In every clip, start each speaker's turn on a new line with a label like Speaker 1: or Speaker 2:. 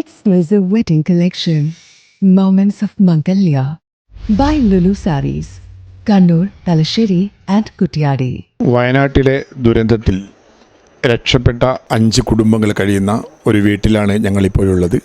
Speaker 1: exclusive wedding collection moments of Mangalya by Lulu sarees Kannur Thalassery and Kuttiyadi
Speaker 2: വയനാട്ടിലെ ദുരന്തത്തിൽ രക്ഷപ്പെട്ട അഞ്ച് കുടുംബങ്ങൾ കഴിയുന്ന ഒരു വീട്ടിലാണ് ഞങ്ങളിപ്പോഴുള്ളത്.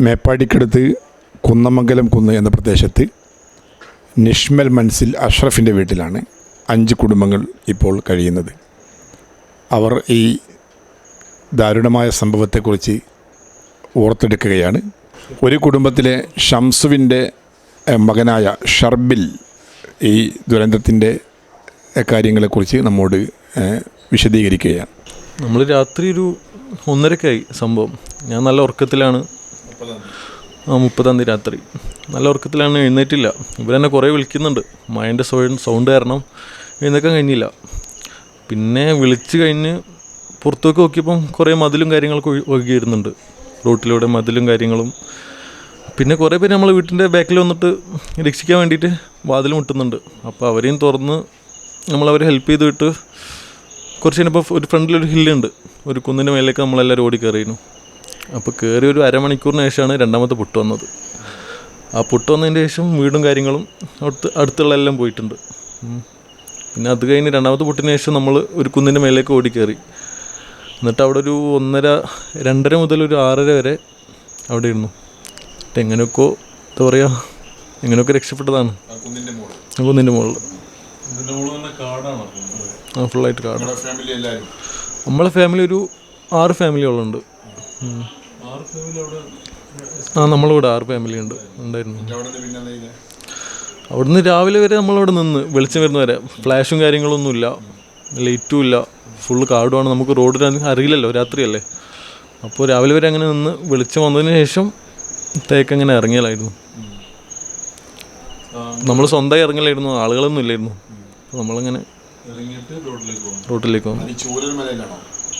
Speaker 2: മേപ്പാടിക്കടുത്ത് കുന്നമംഗലം കുന്ന് എന്ന പ്രദേശത്ത് നിഷ്മൽ മൻസിൽ അഷ്റഫിന്റെ വീട്ടിലാണ് അഞ്ച് കുടുംബങ്ങൾ ഇപ്പോൾ കഴിയുന്നത്. അവർ ഈ ദാരുണമായ സംഭവത്തെക്കുറിച്ച് ഓർത്തെടുക്കുകയാണ്. ഒരു കുടുംബത്തിലെ ഷംസുവിന്റെ മകനായ ഷർബിൽ ഈ ദുരന്തത്തിന്റെ കാര്യങ്ങളെക്കുറിച്ച് നമ്മോട് വിശദീകരിക്കുകയാണ്.
Speaker 3: നമ്മൾ രാത്രി ഒരു ഒന്നരക്കായി സംഭവം. ഞാൻ നല്ല ഉറക്കത്തിലാണ്. മുപ്പതാം തീയതി രാത്രി. നല്ല ഉറക്കത്തിലാണ് എഴുന്നേറ്റില്ല. ഇവരെന്നെ കുറേ വിളിക്കുന്നുണ്ട്. മൈൻഡ് സൗണ്ട് സൗണ്ട് കാരണം എഴുന്നേക്കാൻ കഴിഞ്ഞില്ല. പിന്നെ വിളിച്ചു കഴിഞ്ഞ് പുറത്തേക്ക് നോക്കിയപ്പം കുറേ മതിലും കാര്യങ്ങളൊക്കെ ഒഴു- ഒഴുകി വരുന്നുണ്ട് റോട്ടിലൂടെ മതിലും കാര്യങ്ങളും. പിന്നെ കുറേ പേര് നമ്മൾ വീട്ടിന്റെ ബാക്കിൽ വന്നിട്ട് രക്ഷിക്കാൻ വേണ്ടിയിട്ട് വാതിൽ മുട്ടുന്നുണ്ട്. അപ്പോൾ അവരെയും തുറന്ന് നമ്മളവരെ ഹെൽപ്പ് ചെയ്ത് വിട്ട് കുറച്ച് കഴിഞ്ഞപ്പോൾ ഒരു ഫ്രണ്ടിലൊരു ഹില്ലുണ്ട് ഒരു കുന്നിന്റെ മേലേക്ക് നമ്മളെല്ലാവരും ഓടി കയറിയിരുന്നു. അപ്പോൾ കയറി ഒരു അരമണിക്കൂറിന് ശേഷമാണ് രണ്ടാമത്തെ പുട്ട് വന്നത്. ആ പുട്ട് വന്നതിന് ശേഷം വീടും കാര്യങ്ങളും അടുത്ത് അടുത്തുള്ള എല്ലാം പോയിട്ടുണ്ട്. പിന്നെ അത് കഴിഞ്ഞ് രണ്ടാമത്തെ പുട്ടിന് ശേഷം നമ്മൾ ഒരു കുന്നിന്റെ മേലേക്ക് ഓടി കയറി. എന്നിട്ട് അവിടെ ഒരു ഒന്നര രണ്ടര മുതൽ ഒരു ആറര വരെ അവിടെ ഇരുന്നു. എന്നിട്ട് എങ്ങനെയൊക്കെ എന്താ പറയുക എങ്ങനെയൊക്കെ രക്ഷപ്പെട്ടതാണ്. കുന്നിന്റെ മുകളിൽ ആ ഫുള്ളായിട്ട് കാട്. നമ്മളെ ഫാമിലി ഒരു ആറ് ഫാമിലികളുണ്ട്. ആ നമ്മളിവിടെ ആറ് ഫാമിലി ഉണ്ട്. ഉണ്ടായിരുന്നു. അവിടുന്ന് രാവിലെ വരെ നമ്മളവിടെ നിന്ന് വെളിച്ചം വരുന്ന വരെ ഫ്ലാഷും കാര്യങ്ങളൊന്നുമില്ല. ലൈറ്റും ഇല്ല. ഫുള്ള് കാടുമാണ് നമുക്ക് റോഡ് അറിയില്ലല്ലോ രാത്രിയല്ലേ? അപ്പോൾ രാവിലെ വരെ അങ്ങനെ നിന്ന് വെളിച്ചം വന്നതിന് ശേഷം തേക്കങ്ങനെ ഇറങ്ങിയലായിരുന്നു നമ്മൾ സ്വന്തമായി ഇറങ്ങലായിരുന്നു ആളുകളൊന്നും ഇല്ലായിരുന്നു. അപ്പോൾ നമ്മളങ്ങനെ റോട്ടിലേക്ക് വന്നു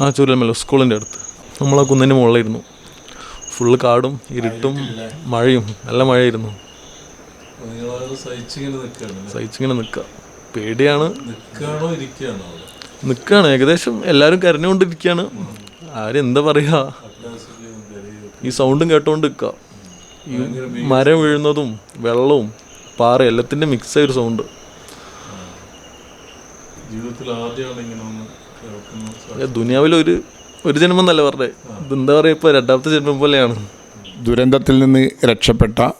Speaker 3: ആ ചൂരൽമല സ്കൂളിന്റെ അടുത്ത്. നമ്മൾ ആ കുന്നിന്റെ മുകളിലായിരുന്നു. ഫുള്ള് കാടും ഇരുട്ടും മഴയും നല്ല മഴയായിരുന്നു. സഹിച്ചിങ്ങനെ നിൽക്കുക. പേടിയാണ്. നിൽക്കുകയാണ് ഏകദേശം എല്ലാവരും കരഞ്ഞുകൊണ്ടിരിക്കുകയാണ് ആരെന്താ പറയുക ഈ സൗണ്ടും കേട്ടോണ്ട് നിൽക്കുക ഈ മരം വീഴുന്നതും വെള്ളവും പാറ എല്ലാത്തിന്റെ മിക്സ് ഒരു സൗണ്ട്.
Speaker 4: ജീവിതത്തിൽ ആദ്യമാണ് ഇങ്ങനെ ഒന്ന് കേൾക്കുന്നത്
Speaker 3: ദുനിയാവിൽ ഒരു ഒരു ജന്മം എന്നല്ല പറഞ്ഞത് ഇതെന്താ പറയുക ഇപ്പോൾ രണ്ടാമത്തെ ജന്മം പോലെയാണ്.
Speaker 2: ദുരന്തത്തിൽ നിന്ന് രക്ഷപ്പെട്ട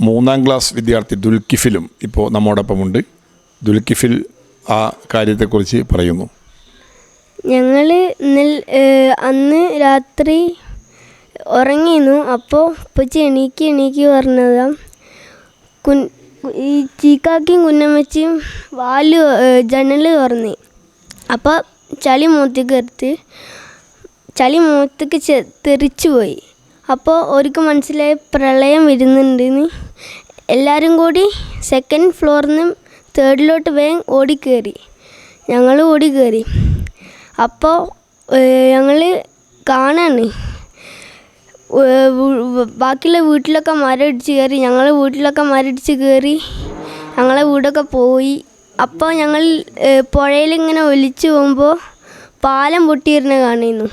Speaker 2: മൂന്നാം ക്ലാസ് വിദ്യാർത്ഥി ദുൽക്കിഫിലും ഇപ്പോൾ നമ്മോടൊപ്പമുണ്ട്. ദുൽക്കിഫിൽ ആ കാര്യത്തെക്കുറിച്ച് പറയുന്നു.
Speaker 5: ഞങ്ങൾ അന്ന് രാത്രി ഉറങ്ങിയിരുന്നു അപ്പോൾ ഉപ്പച്ചി എണീക്ക് എണീക്ക് പറഞ്ഞതാ കുൻ ഈ ചീക്കാക്കിയും കുന്നമ്മച്ചിയും വാൽ ജനൽ തുറന്ന്. അപ്പോൾ ചളി മൂത്തേക്ക് എടുത്ത് ചളി മൂത്തേക്ക് ചെ തെറിച്ചു പോയി. അപ്പോൾ അവർക്ക് മനസ്സിലായി പ്രളയം വരുന്നുണ്ടെന്ന്. എല്ലാവരും കൂടി സെക്കൻഡ് ഫ്ലോറിൽ നിന്ന് തേർഡിലോട്ട് വേഗം ഓടിക്കയറി ഞങ്ങൾ ഓടി കയറി അപ്പോൾ ഞങ്ങൾ കാണാണ്. ബാക്കിയുള്ള വീട്ടിലൊക്കെ മരം ഇടിച്ച് കയറി ഞങ്ങളെ വീട്ടിലൊക്കെ മരം ഇടിച്ച് കയറി ഞങ്ങളെ വീടൊക്കെ പോയി. അപ്പോൾ ഞങ്ങൾ പുഴയിലിങ്ങനെ ഒലിച്ച് പോകുമ്പോൾ പാലം പൊട്ടിയിരുന്ന കാണുന്നു.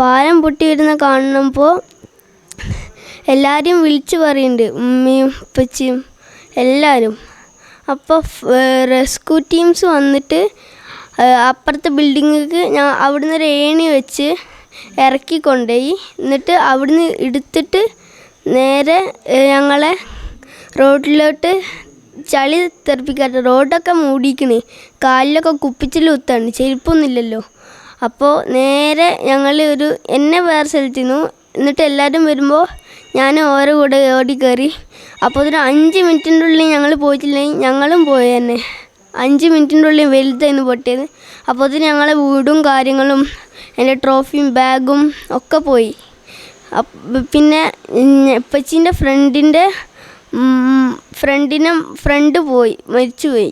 Speaker 5: പാലം പൊട്ടിയിരുന്ന കാണുമ്പോൾ എല്ലാവരും വിളിച്ചു പറയുന്നുണ്ട് ഉമ്മയും ഉപ്പച്ചിയും എല്ലാവരും അപ്പോൾ റെസ്ക്യൂ ടീംസ് വന്നിട്ട് അപ്പുറത്തെ ബിൽഡിങ്ങിലേക്ക് ഞാൻ അവിടുന്ന് ഒരു ഏണി വെച്ച് ഇറക്കി കൊണ്ടുപോയി എന്നിട്ട് അവിടുന്ന് എടുത്തിട്ട് നേരെ ഞങ്ങളെ റോഡിലോട്ട് ചളി തെറിപ്പിക്കാത്ത റോഡൊക്കെ മൂടിക്കണേ കാലിലൊക്കെ കുപ്പിച്ചിൽ കുത്താണ്. ചെരുപ്പൊന്നുമില്ലല്ലോ. അപ്പോൾ നേരെ ഞങ്ങൾ ഒരു എന്നെ വേറെ സ്ഥലത്തിന്നു എന്നിട്ട് എല്ലാവരും വരുമ്പോൾ ഞാൻ ഓരോ കൂടെ ഓടി കയറി. അപ്പോൾ ഒരു അഞ്ച് മിനിറ്റിന്റെ ഉള്ളിൽ ഞങ്ങൾ പോയിട്ടില്ലെങ്കിൽ ഞങ്ങളും പോയി തന്നെ അഞ്ച് മിനിറ്റിന്റെ ഉള്ളിൽ വലുതായിരുന്നു പൊട്ടിയത്. അപ്പോൾ അതിന് ഞങ്ങളെ വീടും കാര്യങ്ങളും എന്റെ ട്രോഫിയും ബാഗും ഒക്കെ പോയി. പിന്നെ ഉപ്പച്ചീന്റെ ഫ്രണ്ടിന്റെ ഫ്രണ്ടിനെ ഫ്രണ്ട് പോയി മരിച്ചു പോയി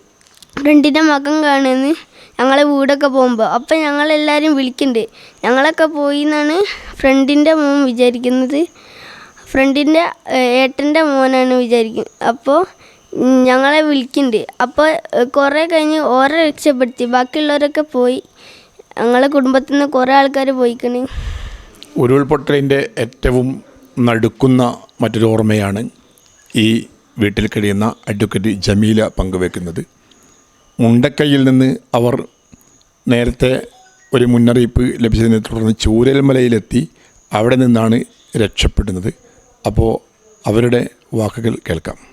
Speaker 5: ഫ്രണ്ടിന്റെ മകൻ കാണുന്നു. ഞങ്ങളെ വീടൊക്കെ പോകുമ്പോൾ. അപ്പം ഞങ്ങളെല്ലാവരും വിളിക്കുന്നുണ്ട്. ഞങ്ങളൊക്കെ പോയി എന്നാണ് ഫ്രണ്ടിന്റെ മോൻ വിചാരിക്കുന്നത്. ഫ്രണ്ടിന്റെ ഏട്ടന്റെ മോനാണ് വിചാരിക്കുന്നത് അപ്പോൾ ഞങ്ങളെ വിളിക്കുന്നുണ്ട് അപ്പോൾ കുറേ കഴിഞ്ഞ് ഓരോ രക്ഷപ്പെടുത്തി. ബാക്കിയുള്ളവരൊക്കെ പോയി. ഞങ്ങളെ കുടുംബത്തിൽ നിന്ന് കുറേ ആൾക്കാർ പോയിക്കണ്.
Speaker 2: ഉരുൾപൊട്ടലിന്റെ ഏറ്റവും നടുക്കുന്ന മറ്റൊരു ഓർമ്മയാണ് ഈ വീട്ടിൽ കഴിയുന്ന അഡ്വക്കേറ്റ് ജമീല പങ്കുവെക്കുന്നത്. മുണ്ടക്കൈയിൽ നിന്ന് അവർ നേരത്തെ ഒരു മുന്നറിയിപ്പ് ലഭിച്ചതിനെ തുടർന്ന് ചൂരൽമലയിലെത്തി അവിടെ നിന്നാണ് രക്ഷപ്പെടുന്നത്. അപ്പോൾ അവരുടെ വാക്കുകൾ കേൾക്കാം.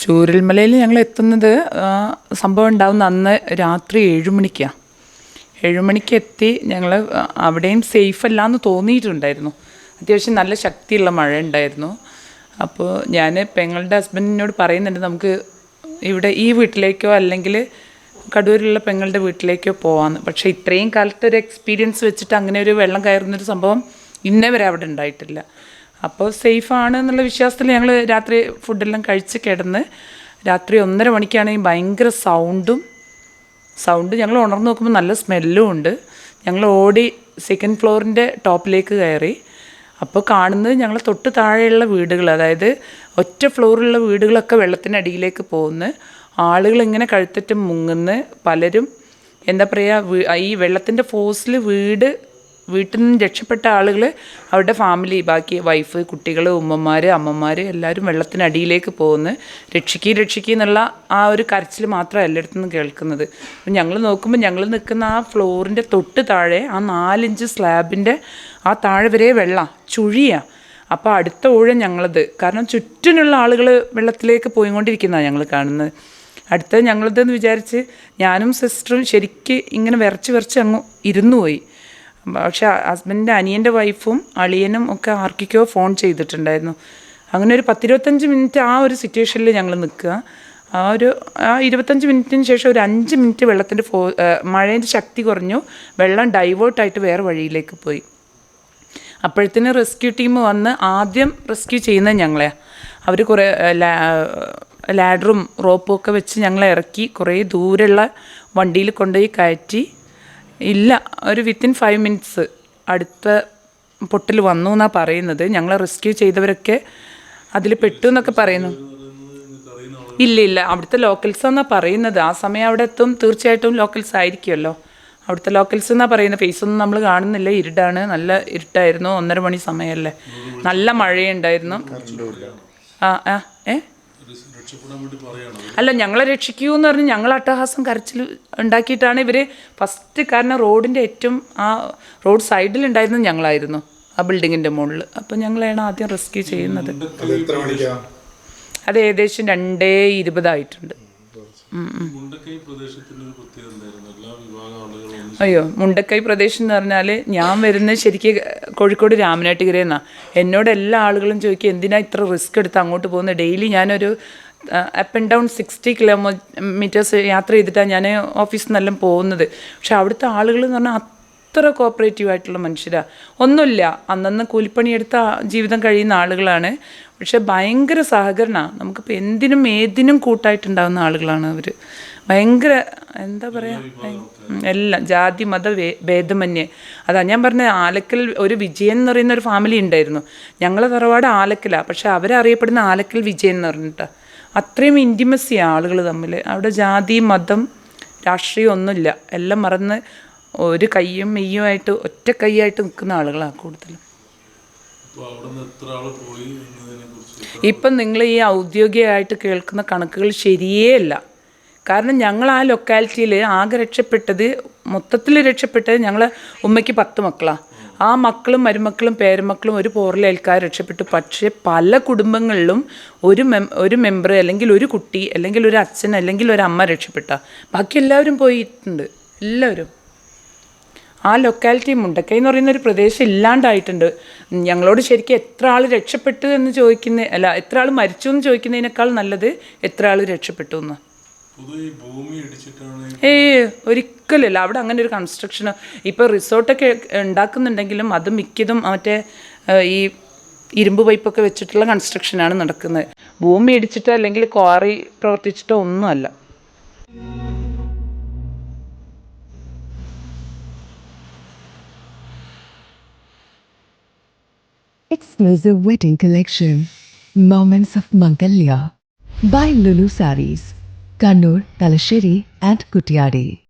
Speaker 6: ചൂരൽമലയിൽ ഞങ്ങൾ എത്തുന്നത് സംഭവം ഉണ്ടാവുന്ന അന്ന് രാത്രി ഏഴുമണിക്കാണ് ഏഴുമണിക്ക് എത്തി ഞങ്ങൾ അവിടെയും സേഫ് അല്ല എന്ന് തോന്നിയിട്ടുണ്ടായിരുന്നു. അത്യാവശ്യം നല്ല ശക്തിയുള്ള മഴ ഉണ്ടായിരുന്നു. അപ്പോൾ ഞാൻ പെങ്ങളുടെ ഹസ്ബൻഡിനോട് പറയുന്നുണ്ട് നമുക്ക് ഇവിടെ ഈ വീട്ടിലേക്കോ അല്ലെങ്കിൽ കടൂരിലുള്ള പെങ്ങളുടെ വീട്ടിലേക്കോ പോകാമെന്ന് പക്ഷേ ഇത്രയും കാലത്തെ ഒരു എക്സ്പീരിയൻസ് വെച്ചിട്ട് അങ്ങനെ ഒരു വെള്ളം കയറുന്നൊരു സംഭവം ഇന്നേ വരെ അവിടെ ഉണ്ടായിട്ടില്ല. അപ്പോൾ സേഫ് ആണ് എന്നുള്ള വിശ്വാസത്തിൽ ഞങ്ങൾ രാത്രി ഫുഡെല്ലാം കഴിച്ച് കിടന്ന് രാത്രി ഒന്നര മണിക്കാണെങ്കിൽ ഭയങ്കര സൗണ്ടും സൗണ്ട് ഞങ്ങൾ ഉണർന്നു നോക്കുമ്പോൾ നല്ല സ്മെല്ലും ഉണ്ട്. ഞങ്ങൾ ഓടി സെക്കൻഡ് ഫ്ലോറിന്റെ ടോപ്പിലേക്ക് കയറി. അപ്പോൾ കാണുന്നത് ഞങ്ങൾ തൊട്ട് താഴെയുള്ള വീടുകൾ അതായത് ഒറ്റ ഫ്ലോറിലുള്ള വീടുകളൊക്കെ വെള്ളത്തിനടിയിലേക്ക് പോകുന്നു. ആളുകൾ ഇങ്ങനെ കഴുത്തറ്റം മുങ്ങുന്നു. പലരും എന്താ പറയുക ഈ വെള്ളത്തിന്റെ ഫോഴ്സിൽ വീട് വീട്ടിൽ നിന്ന് രക്ഷപ്പെട്ട ആളുകൾ അവരുടെ ഫാമിലി ബാക്കി വൈഫ് കുട്ടികൾ ഉമ്മമാർ അമ്മമാർ എല്ലാവരും വെള്ളത്തിനടിയിലേക്ക് പോകുന്നു. രക്ഷിക്കുക രക്ഷിക്കുക എന്നുള്ള ആ ഒരു കരച്ചിൽ മാത്രമല്ല എല്ലായിടത്തു നിന്നും കേൾക്കുന്നത്. അപ്പം ഞങ്ങൾ നോക്കുമ്പോൾ ഞങ്ങൾ നിൽക്കുന്ന ആ ഫ്ലോറിന്റെ തൊട്ട് താഴെ ആ നാലിഞ്ച് സ്ലാബിന്റെ ആ താഴെ വരെ വെള്ളം ചുഴിയാണ് അപ്പോൾ അടുത്ത ഊഴം ഞങ്ങളത്. കാരണം ചുറ്റിനുള്ള ആളുകൾ വെള്ളത്തിലേക്ക് പോയിക്കൊണ്ടിരിക്കുന്നതാണ് ഞങ്ങൾ കാണുന്നത്. അടുത്തത് ഞങ്ങളിതെന്ന് വിചാരിച്ച് ഞാനും സിസ്റ്ററും ശരിക്ക് ഇങ്ങനെ വിറച്ച് വിറച്ച് അങ്ങ് ഇരുന്നു പോയി. പക്ഷെ ഹസ്ബൻഡിന്റെ അനിയന്റെ വൈഫും അളിയനും ഒക്കെ ആർക്കിക്കോ ഫോൺ ചെയ്തിട്ടുണ്ടായിരുന്നു. അങ്ങനെ ഒരു പത്തിരുപത്തഞ്ച് മിനിറ്റ് ആ ഒരു സിറ്റുവേഷനിൽ ഞങ്ങൾ നിൽക്കുക. ആ ഒരു ആ ഇരുപത്തഞ്ച് മിനിറ്റിന് ശേഷം ഒരു അഞ്ച് മിനിറ്റ് വെള്ളത്തിന്റെ ഫോ മഴേന്റെ ശക്തി കുറഞ്ഞു. വെള്ളം ഡൈവേർട്ടായിട്ട് വേറെ വഴിയിലേക്ക് പോയി. അപ്പോഴത്തേന് റെസ്ക്യൂ ടീം വന്ന് ആദ്യം റെസ്ക്യൂ ചെയ്യുന്നത് ഞങ്ങളെ. അവർ കുറേ ലാഡറും റോപ്പും ഒക്കെ വെച്ച് ഞങ്ങളെ ഇറക്കി. കുറേ ദൂരെയുള്ള വണ്ടിയിൽ കൊണ്ടുപോയി കയറ്റി. ഇല്ല ഒരു വിത്തിൻ ഫൈവ് മിനിറ്റ്സ് അടുത്ത പൊട്ടിൽ വന്നു എന്നാണ് പറയുന്നത്. ഞങ്ങളെ റെസ്ക്യൂ ചെയ്തവരൊക്കെ അതിൽ പെട്ടു എന്നൊക്കെ പറയുന്നു. ഇല്ല ഇല്ല അവിടുത്തെ ലോക്കൽസ് എന്നാണ് പറയുന്നത്. ആ സമയം അവിടെ എത്തും തീർച്ചയായിട്ടും ലോക്കൽസ് ആയിരിക്കുമല്ലോ. അവിടുത്തെ ലോക്കൽസ് എന്നാണ് പറയുന്നത്? ഫേസ് ഒന്നും നമ്മൾ കാണുന്നില്ല. ഇരുട്ടാണ്. നല്ല ഇരുട്ടായിരുന്നു. ഒന്നര മണി സമയമല്ലേ. നല്ല മഴയുണ്ടായിരുന്നു. ആ ആ ഏ? അല്ല ഞങ്ങളെ രക്ഷിക്കൂ എന്ന് പറഞ്ഞ് ഞങ്ങൾ അട്ടഹാസം കരച്ചിൽ ഉണ്ടാക്കിയിട്ടാണ് ഇവർ ഫസ്റ്റ് കാരണം റോഡിന്റെ ഏറ്റവും ആ റോഡ് സൈഡിൽ സൈഡിലുണ്ടായിരുന്നത് ഞങ്ങളായിരുന്നു ആ ബിൽഡിങ്ങിന്റെ മുകളിൽ. അപ്പോൾ ഞങ്ങളാണ് ആദ്യം റെസ്ക്യൂ ചെയ്യുന്നത്. അത് ഏകദേശം രണ്ടേ ഇരുപതായിട്ടുണ്ട്.
Speaker 4: മുണ്ടക്കൈ പ്രദേശത്തിന്റെ ഒരു പ്രത്യേകത എല്ലാ വിഭാഗം ആളുകളും
Speaker 6: അയ്യോ മുണ്ടക്കൈ പ്രദേശം എന്ന് പറഞ്ഞാൽ ഞാൻ വരുന്നത് ശരിക്കും കോഴിക്കോട് രാമനാട്ടുകരയെന്നാണ് എന്നോട് എല്ലാ ആളുകളും ചോദിക്കും എന്തിനാ ഇത്ര റിസ്ക് എടുത്ത് അങ്ങോട്ട് പോകുന്നത് ഡെയിലി ഞാനൊരു up and down sixty kilometres യാത്ര ചെയ്തിട്ടാണ് ഞാൻ ഓഫീസിൽ നിന്നെല്ലാം പോകുന്നത്. പക്ഷെ അവിടുത്തെ ആളുകൾ എന്ന് പറഞ്ഞാൽ അത്ര കോപ്പറേറ്റീവ് ആയിട്ടുള്ള മനുഷ്യരാണ് ഒന്നുമില്ല. അന്നന്ന് കൂലിപ്പണിയെടുത്ത ജീവിതം കഴിയുന്ന ആളുകളാണ്. പക്ഷെ ഭയങ്കര സഹകരണമാണ് നമുക്കിപ്പോൾ എന്തിനും ഏതിനും കൂട്ടായിട്ടുണ്ടാകുന്ന ആളുകളാണ് അവർ ഭയങ്കര എന്താ പറയുക എല്ലാം ജാതി മത വേ- ഭേദമന്യേ. അതാ ഞാൻ പറഞ്ഞ ആലക്കൽ ഒരു വിജയൻ എന്ന് പറയുന്ന ഒരു ഫാമിലി ഉണ്ടായിരുന്നു. ഞങ്ങളെ തറവാട് ആലക്കലാണ് പക്ഷെ അവരറിയപ്പെടുന്ന ആലക്കൽ വിജയൻ എന്ന് പറഞ്ഞിട്ടാണ് അത്രയും ഇന്റിമസിയാണ് ആളുകൾ തമ്മിൽ അവിടെ ജാതി മതം രാഷ്ട്രീയം ഒന്നുമില്ല. എല്ലാം മറന്ന് ഒരു കയ്യും മെയ്യുമായിട്ട് ഒറ്റ കൈയായിട്ട് നിൽക്കുന്ന ആളുകളാണ് കൂടുതലും. ഇപ്പം നിങ്ങൾ ഈ ഔദ്യോഗികമായിട്ട് കേൾക്കുന്ന കണക്കുകൾ ശരിയേ അല്ല. കാരണം ഞങ്ങൾ ആ ലൊക്കാലിറ്റിയിൽ ആകെ രക്ഷപ്പെട്ടത് മൊത്തത്തിൽ രക്ഷപ്പെട്ടത് ഞങ്ങൾ ഉമ്മയ്ക്ക് പത്ത് മക്കളാണ് ആ മക്കളും മരുമക്കളും പേരമക്കളും ഒരു പോറിലേൽക്കാതെ രക്ഷപ്പെട്ടു. പക്ഷേ പല കുടുംബങ്ങളിലും ഒരു മെം ഒരു മെമ്പർ അല്ലെങ്കിൽ ഒരു കുട്ടി അല്ലെങ്കിൽ ഒരു അച്ഛൻ അല്ലെങ്കിൽ ഒരു അമ്മ രക്ഷപ്പെട്ട. ബാക്കി എല്ലാവരും പോയിട്ടുണ്ട്. എല്ലാവരും. ആ ലൊക്കാലിറ്റി മുണ്ടക്കൈ എന്ന് പറയുന്ന ഒരു പ്രദേശം ഇല്ലാണ്ടായിട്ടുണ്ട്. ഞങ്ങളോട് ശരിക്കും എത്ര ആൾ രക്ഷപ്പെട്ടു എന്ന് ചോദിക്കുന്ന അല്ല എത്ര ആൾ മരിച്ചു എന്ന് ചോദിക്കുന്നതിനേക്കാൾ നല്ലത് എത്ര ആൾ രക്ഷപ്പെട്ടു എന്ന്. ഏയ് ഒരിക്കലല്ല അവിടെ അങ്ങനെ ഒരു കൺസ്ട്രക്ഷൻ ഇപ്പോൾ റിസോർട്ടൊക്കെ ഉണ്ടാക്കുന്നുണ്ടെങ്കിലും അത് മിക്കതും മറ്റേ ഈ ഇരുമ്പ് പൈപ്പൊക്കെ വെച്ചിട്ടുള്ള കൺസ്ട്രക്ഷനാണ് നടക്കുന്നത് ഭൂമി ഇടിച്ചിട്ടോ അല്ലെങ്കിൽ ക്വാറി പ്രവർത്തിച്ചിട്ടോ ഒന്നുമല്ല
Speaker 1: Exclusive wedding collection. Moments of Mangalya. By Lulu Saris. Kannur, Talasheri and Kutyadi.